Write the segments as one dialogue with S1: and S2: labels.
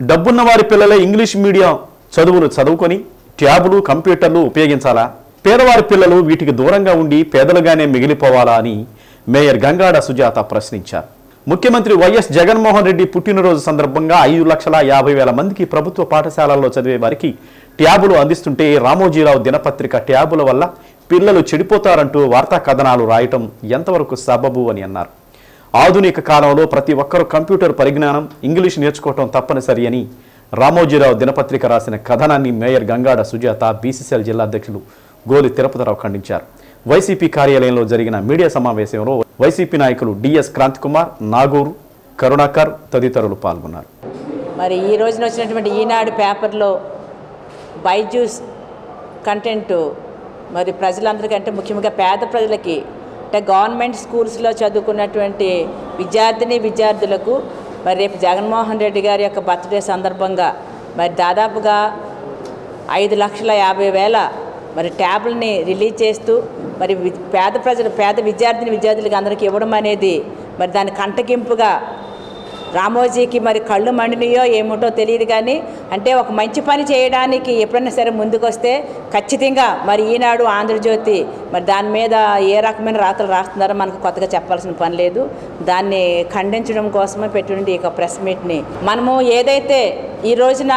S1: డబ్బున్న వారి పిల్లలే ఇంగ్లీష్ మీడియం చదువులు చదువుకొని ట్యాబులు కంప్యూటర్లు ఉపయోగించాలా? పేదవారి పిల్లలు వీటికి దూరంగా ఉండి పేదలుగానే మిగిలిపోవాలా అని మేయర్ గంగాడ సుజాత ప్రశ్నించారు. ముఖ్యమంత్రి వైఎస్ జగన్మోహన్ రెడ్డి పుట్టినరోజు సందర్భంగా ఐదు లక్షల యాభై వేల మందికి ప్రభుత్వ పాఠశాలల్లో చదివే వారికి ట్యాబులు అందిస్తుంటే రామోజీరావు దినపత్రిక ట్యాబుల వల్ల పిల్లలు చెడిపోతారంటూ వార్తా కథనాలు రాయటం ఎంతవరకు సబబు అని అన్నారు. ఆధునిక కాలంలో ప్రతి ఒక్కరూ కంప్యూటర్ పరిజ్ఞానం ఇంగ్లీష్ నేర్చుకోవటం తప్పనిసరి అని రామోజీరావు దినపత్రిక రాసిన కథనాన్ని మేయర్ గంగాడ సుజాత బీసీసీఎల్ జిల్లా అధ్యక్షులు గోలి తిరుపతిరావు ఖండించారు. వైసీపీ కార్యాలయంలో జరిగిన మీడియా సమావేశంలో వైసీపీ నాయకులు డిఎస్ క్రాంతికుమార్ నాగూర్ కరుణాకర్ తదితరులు పాల్గొన్నారు.
S2: మరి ఈ రోజున వచ్చినటువంటి ఈనాడు పేపర్లో బైజూస్ కంటెంట్ మరి ప్రజలందరికంటే ముఖ్యంగా పేద ప్రజలకి అంటే గవర్నమెంట్ స్కూల్స్లో చదువుకున్నటువంటి విద్యార్థిని విద్యార్థులకు మరి రేపు జగన్మోహన్ రెడ్డి గారి యొక్క బర్త్డే సందర్భంగా మరి దాదాపుగా ఐదు లక్షల యాభై వేల మరి ట్యాబ్లని రిలీజ్ చేస్తూ మరి పేద ప్రజలు పేద విద్యార్థిని విద్యార్థులకి అందరికీ ఇవ్వడం అనేది మరి దాని కంటగింపుగా రామోజీకి మరి కళ్ళు మండినయో ఏమిటో తెలియదు కానీ అంటే ఒక మంచి పని చేయడానికి ఎప్పుడైనా సరే ముందుకొస్తే ఖచ్చితంగా మరి ఈనాడు ఆంధ్రజ్యోతి మరి దాని మీద ఏ రకమైన రాతలు రాస్తున్నారో మనకు కొత్తగా చెప్పాల్సిన పని లేదు. దాన్ని ఖండించడం కోసమే పెట్టుండి ఈ యొక్క ప్రెస్ మీట్ని. మనము ఏదైతే ఈ రోజున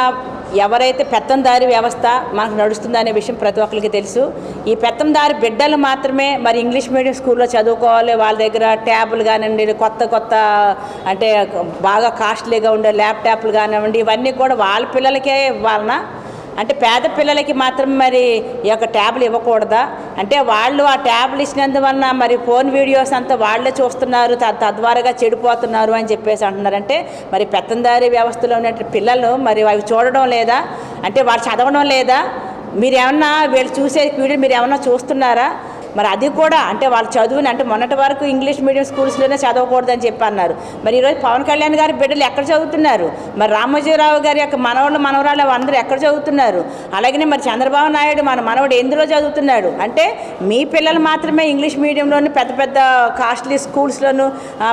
S2: ఎవరైతే పెత్తందారి వ్యవస్థ మనకు నడుస్తుందనే విషయం ప్రతి ఒక్కరికి తెలుసు. ఈ పెత్తందారి బిడ్డలు మాత్రమే మరి ఇంగ్లీష్ మీడియం స్కూల్లో చదువుకోవాలి. వాళ్ళ దగ్గర ట్యాబులు కానివ్వండి కొత్త కొత్త అంటే బాగా కాస్ట్లీగా ఉండే ల్యాప్టాప్లు కానివ్వండి ఇవన్నీ కూడా వాళ్ళ పిల్లలకే వలన అంటే పేద పిల్లలకి మాత్రం మరి ఈ యొక్క ట్యాబ్లు ఇవ్వకూడదా? అంటే వాళ్ళు ఆ ట్యాబ్లు ఇచ్చినందువలన మరి ఫోన్ వీడియోస్ అంతా వాళ్ళే చూస్తున్నారు తద్వారాగా చెడిపోతున్నారు అని చెప్పేసి అంటున్నారంటే మరి పెత్తందారి వ్యవస్థలో ఉన్న పిల్లలు మరి అవి చూడడం లేదా? అంటే వాళ్ళు చదవడం లేదా? మీరు ఏమన్నా వీళ్ళు చూసే వీడియో మీరు ఏమన్నా చూస్తున్నారా? మరి అది కూడా అంటే వాళ్ళు చదువుని అంటే మొన్నటి వరకు ఇంగ్లీష్ మీడియం స్కూల్స్లోనే చదవకూడదని చెప్పి అన్నారు మరి ఈరోజు పవన్ కళ్యాణ్ గారి బిడ్డలు ఎక్కడ చదువుతున్నారు? మరి రామోజీరావు గారి యొక్క మనవాళ్ళు మనవరాళ్ళు అందరూ ఎక్కడ చదువుతున్నారు? అలాగనే మరి చంద్రబాబు నాయుడు మన మనవడు ఎందులో చదువుతున్నాడు? అంటే మీ పిల్లలు మాత్రమే ఇంగ్లీష్ మీడియంలోనూ పెద్ద పెద్ద కాస్ట్లీ స్కూల్స్లోను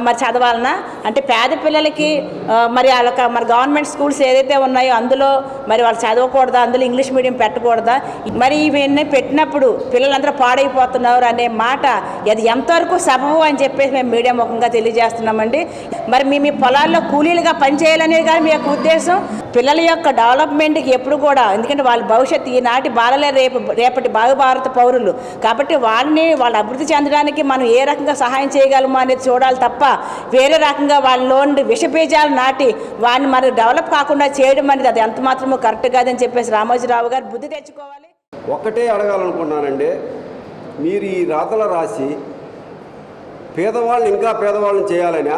S2: మరి చదవాలనా? అంటే పేద పిల్లలకి మరి వాళ్ళ మరి గవర్నమెంట్ స్కూల్స్ ఏదైతే ఉన్నాయో అందులో మరి వాళ్ళు చదవకూడదా? అందులో ఇంగ్లీష్ మీడియం పెట్టకూడదా? మరి ఇవన్నీ పెట్టినప్పుడు పిల్లలందరూ పాడైపోతున్నారు. అనే మాట అది ఎంతవరకు సబబు అని చెప్పేసి మేము మీడియా ముఖంగా తెలియజేస్తున్నామండి. మరి మీ మీ పొలాల్లో కూలీలుగా పనిచేయాలనేది కానీ మీ యొక్క ఉద్దేశం. పిల్లల యొక్క డెవలప్మెంట్కి ఎప్పుడు కూడా ఎందుకంటే వాళ్ళ భవిష్యత్తు ఈనాటి బాలలే రేపు రేపటి భారత పౌరులు. కాబట్టి వాళ్ళని వాళ్ళ అభివృద్ధి చెందడానికి మనం ఏ రకంగా సహాయం చేయగలమో అనేది చూడాలి తప్ప వేరే రకంగా వాళ్ళలో విషబీజాలు నాటి వాడిని మరి డెవలప్ కాకుండా చేయడం అనేది అది ఎంత మాత్రమో కరెక్ట్ కాదని చెప్పేసి రామోజీరావు గారు బుద్ధి తెచ్చుకోవాలి.
S3: ఒక్కటే అడగాలనుకున్నానండి మీరు ఈ రాతలు రాసి పేదవాళ్ళని ఇంకా పేదవాళ్ళని చేయాలనా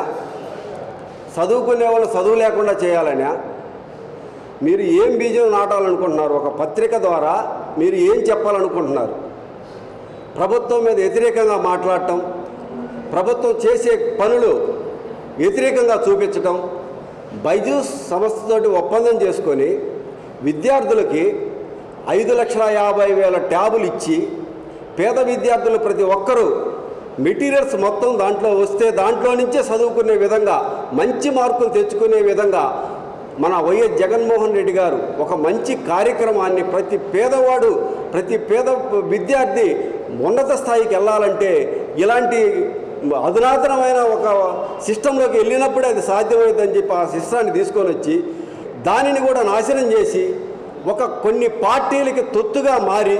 S3: చదువుకునే వాళ్ళు చదువు లేకుండా చేయాలనా మీరు ఏం బీజం నాటాలనుకుంటున్నారు? ఒక పత్రిక ద్వారా మీరు ఏం చెప్పాలనుకుంటున్నారు? ప్రభుత్వం మీద వ్యతిరేకంగా మాట్లాడటం ప్రభుత్వం చేసే పనులు వ్యతిరేకంగా చూపించటం బైజూస్ సంస్థతోటి ఒప్పందం చేసుకొని విద్యార్థులకి ఐదు లక్షల యాభై వేల ట్యాబులు ఇచ్చి పేద విద్యార్థులు ప్రతి ఒక్కరూ మెటీరియల్స్ మొత్తం దాంట్లో వస్తే దాంట్లో నుంచే చదువుకునే విధంగా మంచి మార్కులు తెచ్చుకునే విధంగా మన వైఎస్ జగన్మోహన్ రెడ్డి గారు ఒక మంచి కార్యక్రమాన్ని ప్రతి పేదవాడు ప్రతి పేద విద్యార్థి ఉన్నత స్థాయికి వెళ్ళాలంటే ఇలాంటి అధునాతనమైన ఒక సిస్టంలోకి వెళ్ళినప్పుడే అది సాధ్యమవుతుందని చెప్పి ఆ సిస్టాన్ని తీసుకొని వచ్చి దానిని కూడా నాశనం చేసి ఒక కొన్ని పార్టీలకి తొత్తుగా మారి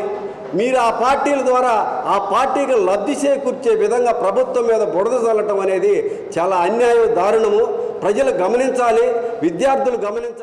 S3: మీరు ఆ పార్టీల ద్వారా ఆ పార్టీకి లబ్ధి చేకూర్చే విధంగా ప్రభుత్వం మీద బురద చల్లటం అనేది చాలా అన్యాయం దారుణము ప్రజలు గమనించాలి విద్యార్థులు గమనించాలి.